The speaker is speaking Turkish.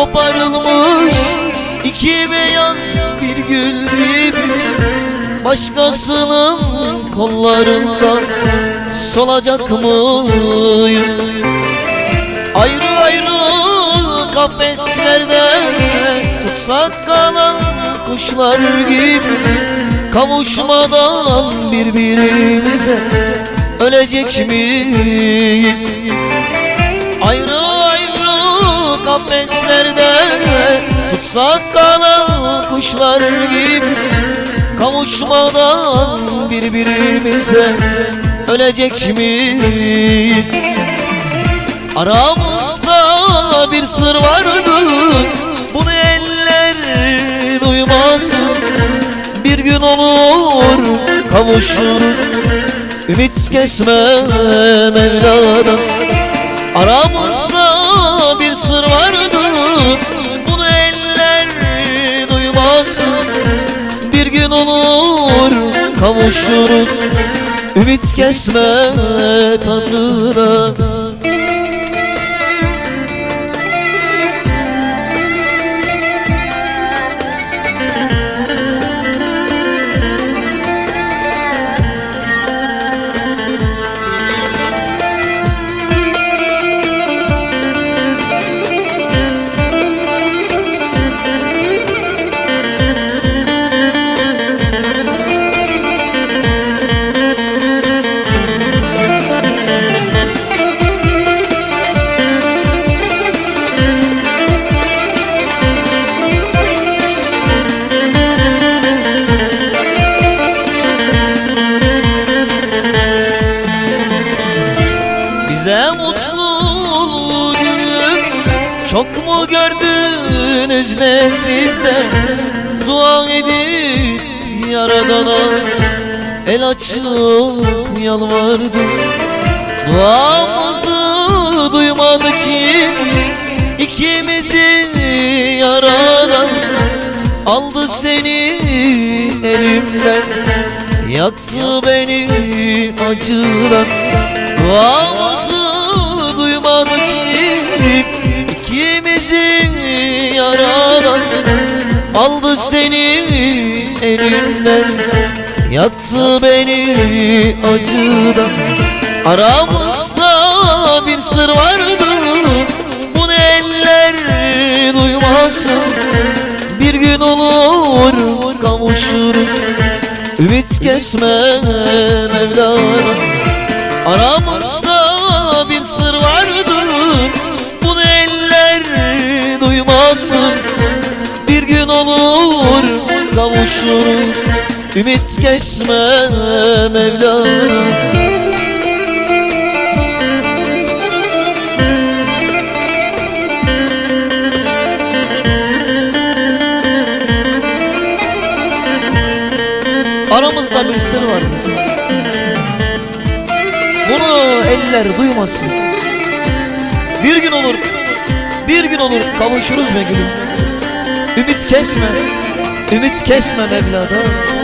koparılmış iki beyaz bir gül gibi Başkasının kollarında solacak mıyız? Ayrı ayrı kafeslerde tutsak kalan kuşlar gibi Kavuşmadan birbirimize ölecek miyiz? Kalan kuşlar gibi Kavuşmadan birbirimize ölecek miyiz? Aramızda bir sır vardı Bunu eller duymasın Bir gün olur kavuşuruz Ümit kesme Mevla'dan Aramızda bir sır vardı Bir gün olur kavuşuruz. Ümit kesme Tanrı'dan çok mu gördünüz ne sizde Dua edip yaradana el açıp yalvardı Duamızı duymadı ki ikimizi yaradan. Aldı seni elimden. Yaktı beni acıdan. Duamızı duymadı Aldı seni elimden Yaktı beni acıdan. Aramızda bir sır vardı Bunu eller duymasın Bir gün olur kavuşuruz Ümit kesme Mevlana. Aramızda bir sır vardı gün olur kavuşuruz Ümit kesme Mevlana Aramızda bir sır vardı Bunu eller duymasın. Bir gün olur Bir gün olur kavuşuruz be gülüm Ümit kesme. Ümit kesme Mevla'da